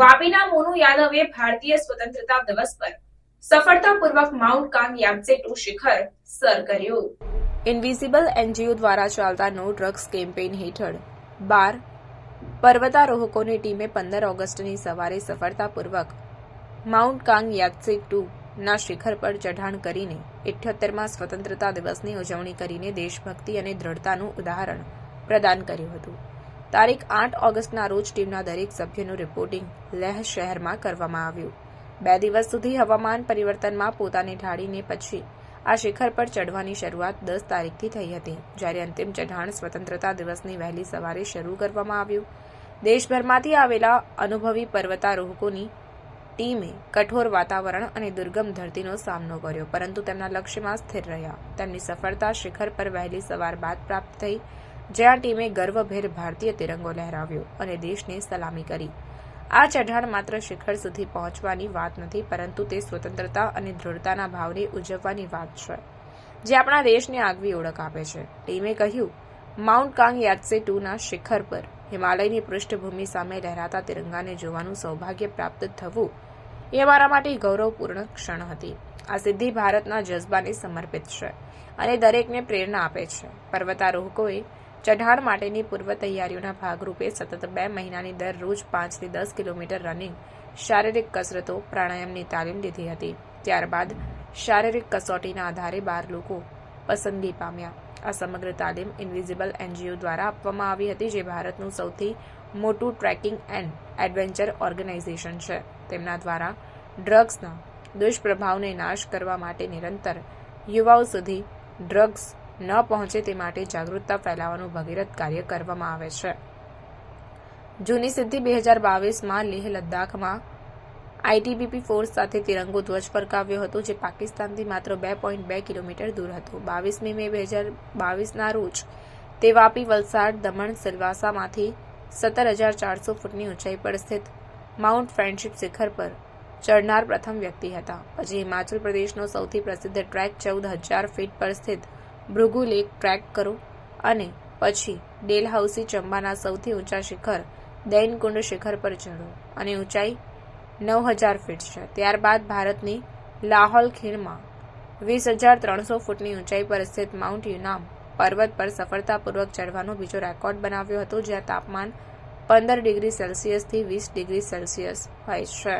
વાપીના મોનુ યાદવે ભારતીય સ્વતંત્રતા દિવસ પર સફળતાપૂર્વક માઉન્ટ કાંગ યાત્સે ટુ શિખર સર કર્યું. ઇનવિઝિબલ એનજીઓ દ્વારા ચાલતા નો ડ્રગ્સ કેમ્પેઇન હેઠળ બાર પર્વતારોહકોની ટીમે પંદર ઓગસ્ટની સવારે સફળતાપૂર્વક માઉન્ટ કાંગ યાત્સે ટુ ના શિખર પર ચઢાણ કરીને ઇઠ્યોતેરમાં સ્વતંત્રતા દિવસની ઉજવણી કરીને દેશભક્તિ અને દ્રઢતાનું ઉદાહરણ પ્રદાન કર્યું હતું. તારીખ આઠ ઓગસ્ટના રોજ ટીમના દરેક સભ્યનું રિપોર્ટિંગ લેહ શહેરમાં કરવામાં આવ્યું. બે દિવસ સુધી હવામાન પરિવર્તનમાં પોતાને ઢાળીને પછી આ શિખર પર ચઢવાની શરૂઆત દસ તારીખથી થઈ હતી, જ્યારે અંતિમ ચઢાણ સ્વતંત્રતા દિવસની વહેલી સવારે શરૂ કરવામાં આવ્યું. દેશભરમાંથી આવેલા અનુભવી પર્વતારોહકોની ટીમે કઠોર વાતાવરણ અને દુર્ગમ ધરતીનો સામનો કર્યો, પરંતુ તેમના લક્ષ્યમાં સ્થિર રહ્યા. તેમની સફળતા શિખર પર વહેલી સવાર બાદ પ્રાપ્ત થઈ. જ્યાં ટીમે ગર્વભેર ભારતીય તિરંગો લહેરાવ્યો અને દેશને સલામી કરી. આ ચઢાણ માત્ર શિખર સુધી પહોંચવાની વાત નથી, પરંતુ તે સ્વતંત્રતા અને દૃઢતાના ભાવને ઉજવવાની વાત છે, જે આપણા દેશને આગવી ઓળખ આપે છે. ટીમે કહ્યું, માઉન્ટ કાંગ યાત્સે ટુના શિખર પર હિમાલયની પૃષ્ઠભૂમિ સામે લહેરાતા તિરંગાને જોવાનું સૌભાગ્ય પ્રાપ્ત થવું એ અમારા માટે ગૌરવપૂર્ણ ક્ષણ હતી. આ સિદ્ધિ ભારતના જજ્બાને સમર્પિત છે અને દરેકને પ્રેરણા આપે છે. પર્વતારોહકોએ ચઢાણ માટેની પૂર્વ તૈયારીઓના ભાગરૂપે સતત બે મહિનાની દરરોજ પાંચથી દસ કિલોમીટર રનિંગ, શારીરિક કસરતો, પ્રાણાયામની તાલીમ લીધી હતી. ત્યારબાદ શારીરિક કસોટીના આધારે બાર લોકો પસંદગી પામ્યા. આ સમગ્ર તાલીમ ઇન્વિઝિબલ એનજીઓ દ્વારા આપવામાં આવી હતી, જે ભારતનું સૌથી મોટું ટ્રેકિંગ એન્ડ એડવેન્ચર ઓર્ગેનાઇઝેશન છે. તેમના દ્વારા ડ્રગ્સના દુષ્પ્રભાવને નાશ કરવા માટે નિરંતર યુવાઓ સુધી ડ્રગ્સ ન પહોંચે તે માટે જાગૃતતા ફેલાવવાનું ભગીરથ કાર્ય કરવામાં આવે છે. જૂની સિદ્ધિ બે હજાર બાવીસમાં લેહ લદ્દાખમાં આઈટીબીપી ફોર્સ સાથે તિરંગો ધ્વજ ફરકાવ્યો હતો, જે પાકિસ્તાનથી માત્ર બે પોઈન્ટ બે કિલોમીટર દૂર હતો. બાવીસમી મે બે હજાર બાવીસના રોજ તે વાપી, વલસાડ, દમણ, સિલવાસામાંથી સત્તર હજાર ચારસો ફૂટની ઊંચાઈ પર સ્થિત માઉન્ટ ફ્રેન્ડશીપ શિખર પર ચડનાર પ્રથમ વ્યક્તિ હતા. પછી હિમાચલ પ્રદેશનો સૌથી પ્રસિદ્ધ ટ્રેક ચૌદ હજાર ફીટ પર સ્થિત ભૃગુ લેક ટ્રેક કરો અને પછી ડેલહાઉસી ચંબાના સૌથી ઊંચા શિખર દૈનકુંડ શિખર પર ચઢો અને ઊંચાઈ નવ હજાર ફીટ છે. ત્યારબાદ ભારતની લાહોલ ખીણમાં વીસ હજાર ત્રણસો ફૂટની ઊંચાઈ પર સ્થિત માઉન્ટ યુનામ પર્વત પર સફળતાપૂર્વક ચઢવાનો બીજો રેકોર્ડ બનાવ્યો હતો, જ્યાં તાપમાન પંદર ડિગ્રી સેલ્સિયસથી વીસ ડિગ્રી સેલ્સિયસ હોય છે.